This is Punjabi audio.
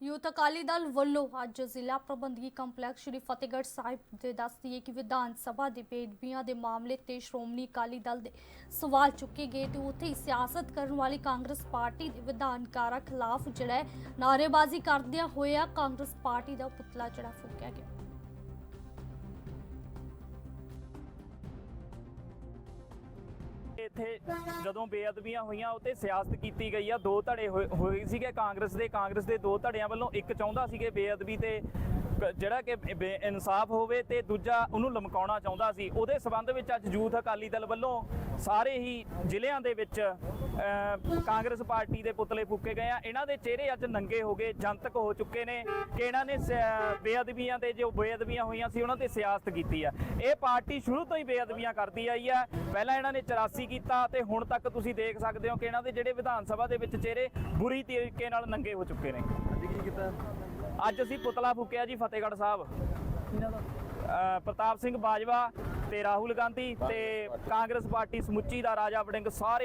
ਯੂਥ ਅਕਾਲੀ ਦਲ ਵੱਲੋਂ ਅੱਜ ਜ਼ਿਲ੍ਹਾ ਪ੍ਰਬੰਧਕੀ ਕੰਪਲੈਕਸ ਸ਼੍ਰੀ ਫਤਿਹਗੜ੍ਹ ਸਾਹਿਬ ਦੇ ਦੱਸਦੀ ਹੈ ਕਿ ਵਿਧਾਨ ਸਭਾ ਦੇ ਬੇਦਬੀਆਂ ਦੇ ਮਾਮਲੇ ਤੇ ਸ਼੍ਰੋਮਣੀ ਅਕਾਲੀ ਦਲ ਦੇ ਸਵਾਲ ਚੁੱਕੇ ਗਏ ਤੇ ਉੱਥੇ ਹੀ ਸਿਆਸਤ ਕਰਨ ਵਾਲੀ ਕਾਂਗਰਸ ਪਾਰਟੀ ਦੇ ਵਿਧਾਨਕਾਰਾਂ ਖਿਲਾਫ ਜਿਹੜਾ ਹੈ ਨਾਅਰੇਬਾਜ਼ੀ ਕਰਦਿਆਂ ਹੋਇਆ ਕਾਂਗਰਸ ਪਾਰਟੀ ਦਾ ਪੁਤਲਾ ਜਿਹੜਾ ਫੂਕਿਆ ਗਿਆ। ਇੱਥੇ ਜਦੋਂ ਬੇਅਦਬੀਆਂ ਹੋਈਆਂ, ਉੱਤੇ ਸਿਆਸਤ ਕੀਤੀ ਗਈ ਆ। ਦੋ ਧੜੇ ਹੋਏ ਹੋਏ ਸੀਗੇ ਕਾਂਗਰਸ ਦੇ। ਕਾਂਗਰਸ ਦੇ ਦੋ ਧੜਿਆਂ ਵੱਲੋਂ ਇੱਕ ਚਾਹੁੰਦਾ ਸੀਗੇ ਬੇਅਦਬੀ ਤੇ ਜਿਹੜਾ ਕਿ ਬੇ- ਇਨਸਾਫ ਹੋਵੇ ਤੇ ਦੂਜਾ ਉਹਨੂੰ ਲਮਕਾਉਣਾ ਚਾਹੁੰਦਾ ਸੀ। ਉਹਦੇ ਸਬੰਧ ਵਿੱਚ ਅੱਜ ਯੂਥ ਅਕਾਲੀ ਦਲ ਵੱਲੋਂ ਸਾਰੇ ਹੀ ਜ਼ਿਲ੍ਹਿਆਂ ਦੇ ਵਿੱਚ ਕਾਂਗਰਸ ਪਾਰਟੀ ਦੇ ਪੁਤਲੇ ਫੂਕੇ ਗਏ ਆ। ਇਹਨਾਂ ਦੇ ਚਿਹਰੇ ਅੱਜ ਨੰਗੇ ਹੋ ਗਏ, ਜਨਤਕ ਹੋ ਚੁੱਕੇ ਨੇ ਕਿ ਇਹਨਾਂ ਨੇ ਸਿਆ- ਬੇਅਦਬੀਆਂ ਦੇ ਜੋ ਬੇਅਦਬੀਆਂ ਹੋਈਆਂ ਸੀ, ਉਹਨਾਂ ਤੇ ਸਿਆਸਤ ਕੀਤੀ ਆ। ਇਹ ਪਾਰਟੀ ਸ਼ੁਰੂ ਤੋਂ ਹੀ ਬੇਅਦਬੀਆਂ ਕਰਦੀ ਆਈ ਆ। ਪਹਿਲਾਂ ਇਹਨਾਂ ਨੇ 84 ਕੀਤਾ ਤੇ ਹੁਣ ਤੱਕ ਤੁਸੀਂ ਦੇਖ ਸਕਦੇ ਹੋ ਕਿ ਇਹਨਾਂ ਦੇ ਜਿਹੜੇ ਵਿਧਾਨ ਸਭਾ ਦੇ ਵਿੱਚ ਚਿਹਰੇ ਬੁਰੀ ਤਰੀਕੇ ਨਾਲ ਨੰਗੇ ਹੋ ਚੁੱਕੇ ਨੇ। ਅੱਜ ਕੀ ਕੀਤਾ? ਅੱਜ ਅਸੀਂ ਪੁਤਲਾ ਫੂਕਿਆ ਜੀ ਫਤਿਹਗੜ੍ਹ ਸਾਹਿਬ। ਪ੍ਰਤਾਪ ਸਿੰਘ ਬਾਜਵਾ ਤੇ ਰਾਹੁਲ ਗਾਂਧੀ ਤੇ ਕਾਂਗਰਸ ਪਾਰਟੀ ਸਮੁੱਚੀ ਦਾ ਰਾਜਾ ਵੜਿੰਗ ਸਾਰਿਆਂ